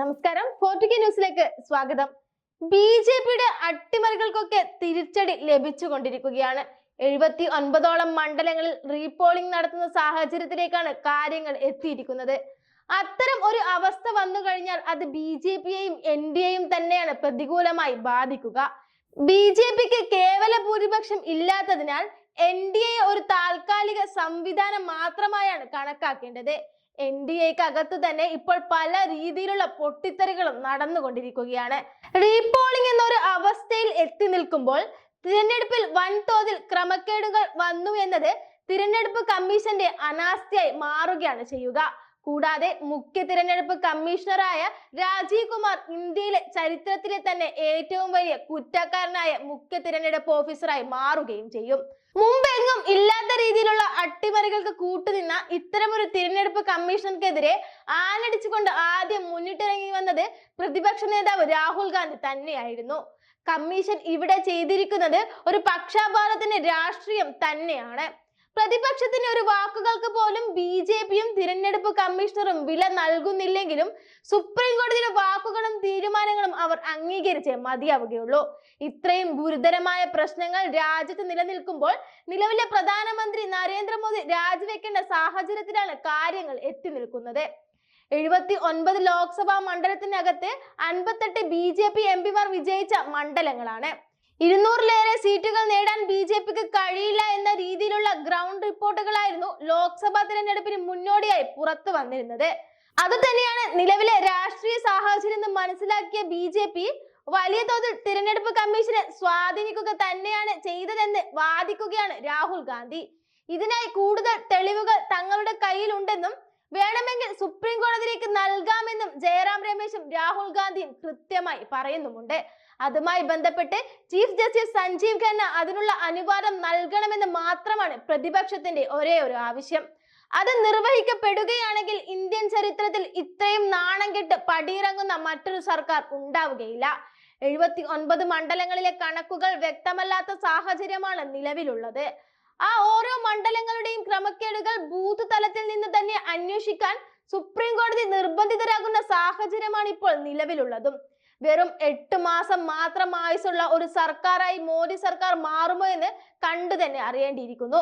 നമസ്കാരം. ഫോർട്ടുകെ ന്യൂസിലേക്ക് സ്വാഗതം. ബി ജെ പിയുടെ അട്ടിമറികൾക്കൊക്കെ തിരിച്ചടി ലഭിച്ചുകൊണ്ടിരിക്കുകയാണ്. എഴുപത്തി ഒൻപതോളം മണ്ഡലങ്ങളിൽ റീപോളിംഗ് നടത്തുന്ന സാഹചര്യത്തിലേക്കാണ് കാര്യങ്ങൾ എത്തിയിരിക്കുന്നത്. അത്തരം ഒരു അവസ്ഥ വന്നു കഴിഞ്ഞാൽ അത് ബി ജെ പിയെയും എൻ ഡി എയും തന്നെയാണ് പ്രതികൂലമായി ബാധിക്കുക. ബി ജെ പിക്ക് കേവല ഭൂരിപക്ഷം ഇല്ലാത്തതിനാൽ എൻ ഡി എ ഒരു താൽക്കാലിക സംവിധാനം മാത്രമായാണ് കണക്കാക്കേണ്ടത്. എൻ ഡി എക്ക് അകത്ത് തന്നെ ഇപ്പോൾ പല രീതിയിലുള്ള പൊട്ടിത്തെറികളും നടന്നുകൊണ്ടിരിക്കുകയാണ്. റീപോളിംഗ് എന്നൊരു അവസ്ഥയിൽ എത്തി നിൽക്കുമ്പോൾ തിരഞ്ഞെടുപ്പിൽ വൻതോതിൽ ക്രമക്കേടുകൾ വന്നു എന്നത് തിരഞ്ഞെടുപ്പ് കമ്മീഷന്റെ അനാസ്ഥയായി മാറുകയാണ് ചെയ്യുക. കൂടാതെ മുഖ്യ തിരഞ്ഞെടുപ്പ് കമ്മീഷണറായ രാജീവ് കുമാർ ഇന്ത്യയിലെ ചരിത്രത്തിലെ തന്നെ ഏറ്റവും വലിയ കുറ്റക്കാരനായ മുഖ്യ തിരഞ്ഞെടുപ്പ് ഓഫീസറായി മാറുകയും ചെയ്യും. മുമ്പെങ്ങും ഇല്ലാത്ത രീതിയിലുള്ള അട്ടിമറികൾക്ക് കൂട്ടുനിന്ന ഇത്തരമൊരു തിരഞ്ഞെടുപ്പ് കമ്മീഷണർക്കെതിരെ ആനടിച്ചുകൊണ്ട് ആദ്യം മുന്നിട്ടിറങ്ങി വന്നത് പ്രതിപക്ഷ നേതാവ് രാഹുൽ ഗാന്ധി തന്നെയായിരുന്നു. കമ്മീഷൻ ഇവിടെ ചെയ്തിരിക്കുന്നത് ഒരു പക്ഷാപാതത്തിന്റെ രാഷ്ട്രീയം തന്നെയാണ്. പ്രതിപക്ഷത്തിന് ഒരു വാക്കുകൾക്ക് പോലും ബി ജെ പിയും തിരഞ്ഞെടുപ്പ് കമ്മീഷണറും വില നൽകുന്നില്ലെങ്കിലും സുപ്രീം കോടതിയുടെ വാക്കുകളും തീരുമാനങ്ങളും അവർ അംഗീകരിച്ചേ മതിയാവുകയുള്ളൂ. ഇത്രയും ഗുരുതരമായ പ്രശ്നങ്ങൾ രാജ്യത്ത് നിലനിൽക്കുമ്പോൾ നിലവിലെ പ്രധാനമന്ത്രി നരേന്ദ്രമോദി രാജിവെക്കേണ്ട സാഹചര്യത്തിലാണ് കാര്യങ്ങൾ എത്തി നിൽക്കുന്നത്. എഴുപത്തി ഒൻപത് ലോക്സഭാ മണ്ഡലത്തിനകത്ത് അൻപത്തെട്ട് ബി ജെ പി എം പിമാർ വിജയിച്ച മണ്ഡലങ്ങളാണ്. ഇരുന്നൂറിലേറെ സീറ്റുകൾ നേടാൻ ബി ജെ പിക്ക് കഴിയില്ല എന്ന രീതിയിലുള്ള ഗ്രൗണ്ട് റിപ്പോർട്ടുകളായിരുന്നു ലോക്സഭാ തിരഞ്ഞെടുപ്പിന് മുന്നോടിയായി പുറത്തു വന്നിരുന്നത്. അത് തന്നെയാണ് നിലവിലെ രാഷ്ട്രീയ സാഹചര്യം എന്ന് മനസ്സിലാക്കിയ ബി ജെ പി വലിയ തോതിൽ തിരഞ്ഞെടുപ്പ് കമ്മീഷനെ സ്വാധീനിക്കുക തന്നെയാണ് ചെയ്തതെന്ന് വാദിക്കുകയാണ് രാഹുൽ ഗാന്ധി. ഇതിനായി കൂടുതൽ തെളിവുകൾ തങ്ങളുടെ കയ്യിലുണ്ടെന്നും വേണമെങ്കിൽ സുപ്രീം കോടതിയിലേക്ക് നൽകാമെന്നും ജയറാം രമേശും രാഹുൽ ഗാന്ധിയും കൃത്യമായി പറയുന്നുമുണ്ട്. അതുമായി ബന്ധപ്പെട്ട് ചീഫ് ജസ്റ്റിസ് സഞ്ജീവ് ഖന്ന അതിനുള്ള അനുവാദം നൽകണമെന്ന് മാത്രമാണ് പ്രതിപക്ഷത്തിന്റെ ഒരേ ഒരു ആവശ്യം. അത് നിർവഹിക്കപ്പെടുകയാണെങ്കിൽ ഇന്ത്യൻ ചരിത്രത്തിൽ ഇത്രയും നാണം കെട്ട് പടിയിറങ്ങുന്ന മറ്റൊരു സർക്കാർ ഉണ്ടാവുകയില്ല. എഴുപത്തി ഒൻപത് മണ്ഡലങ്ങളിലെ കണക്കുകൾ വ്യക്തമല്ലാത്ത സാഹചര്യമാണ് നിലവിലുള്ളത്. ആ ഓരോ മണ്ഡലങ്ങളുടെയും ക്രമക്കേടുകൾ ബൂത്ത് തലത്തിൽ നിന്ന് തന്നെ അന്വേഷിക്കാൻ സുപ്രീം കോടതി നിർബന്ധിതരാകുന്ന സാഹചര്യമാണ് ഇപ്പോൾ നിലവിലുള്ളതും. വെറും എട്ട് മാസം മാത്രം ആയുസുള്ള ഒരു സർക്കാരായി മോദി സർക്കാർ മാറുമോ എന്ന് കണ്ടു തന്നെ അറിയേണ്ടിയിരിക്കുന്നു.